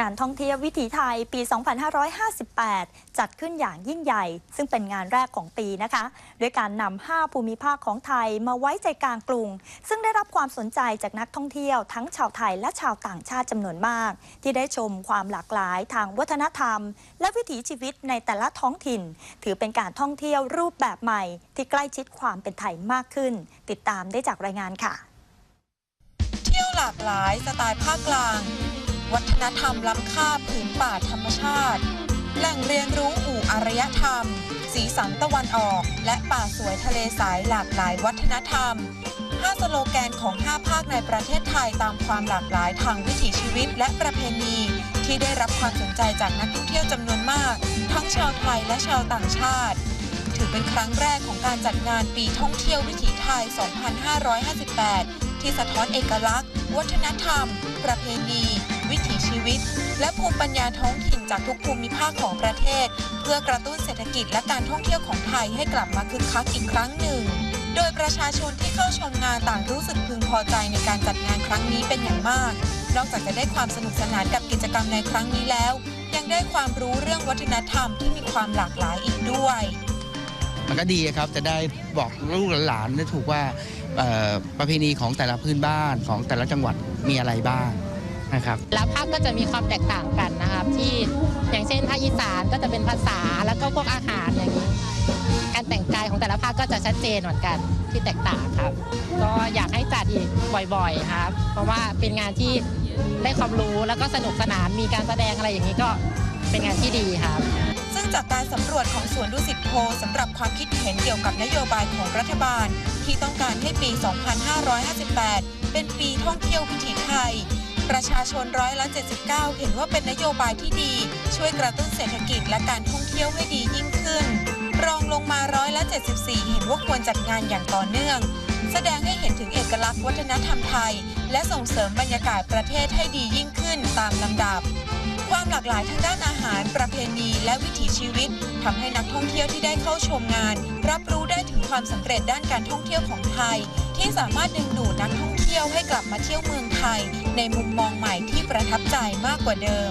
งานท่องเที่ยววิถีไทยปี 2558 จัดขึ้นอย่างยิ่งใหญ่ ซึ่งเป็นงานแรกของปีนะคะ ด้วยการนำ5ภูมิภาคของไทยมาไว้ใจกลางกรุง ซึ่งได้รับความสนใจจากนักท่องเที่ยวทั้งชาวไทยและชาวต่างชาติจำนวนมาก ที่ได้ชมความหลากหลายทางวัฒนธรรม และวิถีชีวิตในแต่ละท้องถิ่น ถือเป็นการท่องเที่ยวรูปแบบใหม่ ที่ใกล้ชิดความเป็นไทยมากขึ้น ติดตามได้จากรายงานค่ะ เที่ยวหลากหลายสไตล์ภาคกลาง วัฒนธรรมล้ำค่าผืนป่าธรรมชาติ แหล่งเรียนรู้อู่อารยธรรม สีสันตะวันออก และป่าสวยทะเลสายหลากหลายวัฒนธรรม 5 สโลแกนของ 5 ภาคในประเทศไทยตามความหลากหลายทางวิถีชีวิตและประเพณี ที่ได้รับความสนใจจากนักท่องเที่ยวจำนวนมาก ทั้งชาวไทยและชาวต่างชาติ ถือเป็นครั้งแรกของการจัดงานปีท่องเที่ยววิถีไทย 2558 ที่สะท้อนเอกลักษณ์ วัฒนธรรม ประเพณี วิถีชีวิต และภูมิปัญญาท้องถิ่นจากทุกภูมิภาคของประเทศ เพื่อกระตุ้นเศรษฐกิจและการท่องเที่ยวของไทยให้กลับมาคึกคักอีกครั้งหนึ่ง โดยประชาชนที่เข้าชมงานต่างรู้สึกพึงพอใจในการจัดงานครั้งนี้เป็นอย่างมาก นอกจากจะได้ความสนุกสนานกับกิจกรรมในครั้งนี้แล้ว ยังได้ความรู้เรื่องวัฒนธรรมที่มีความหลากหลายอีกด้วยมันก็ดีครับจะได้บอกลูกหลานได้ถูกว่าประเพณีของแต่ละพื้นบ้านของแต่ละจังหวัดมีอะไรบ้าง นะครับแล้วภาคก็จะมีความแตกต่างกันนะครับ ที่อย่างเช่นภาคอีสานก็จะเป็นภาษาแล้วก็พวกอาหารอย่างนี้การแต่งกายของแต่ละภาคก็จะชัดเจนเหมือนกันที่แตกต่างครับ ก็อยากให้จัดอีกบ่อยๆครับ เพราะว่าเป็นงานที่ได้ความรู้แล้วก็สนุกสนานมีการแสดงอะไรอย่างนี้ก็เป็นงานที่ดีครับซึ่งจากการสำรวจของสวนดุสิตโพลสำหรับความคิดเห็นเกี่ยวกับนโยบายของรัฐบาล ที่ต้องการให้ปี 2558 เป็นปีท่องเที่ยววิถีไทย ประชาชนร้อยละ79 เห็นว่าเป็นนโยบายที่ดี ช่วยกระตุ้นเศรษฐกิจและการท่องเที่ยวให้ดียิ่งขึ้น รองลงมาร้อยละ74 เห็นว่าควรจัดงานอย่างต่อเนื่อง แสดงให้เห็นถึงเอกลักษณ์วัฒนธรรมไทย และส่งเสริมบรรยากาศประเทศให้ดียิ่งขึ้นตามลำดับ ความหลากหลายทางด้านอาหาร ประเพณี และวิถีชีวิตทำให้นักท่องเที่ยวที่ได้เข้าชมงาน รับรู้ได้ถึงความสำเร็จด้านการท่องเที่ยวของไทย ที่สามารถดึงดูดนักท่องเที่ยวให้กลับมาเที่ยวเมืองไทย ในมุมมองใหม่ที่ประทับใจมากกว่าเดิม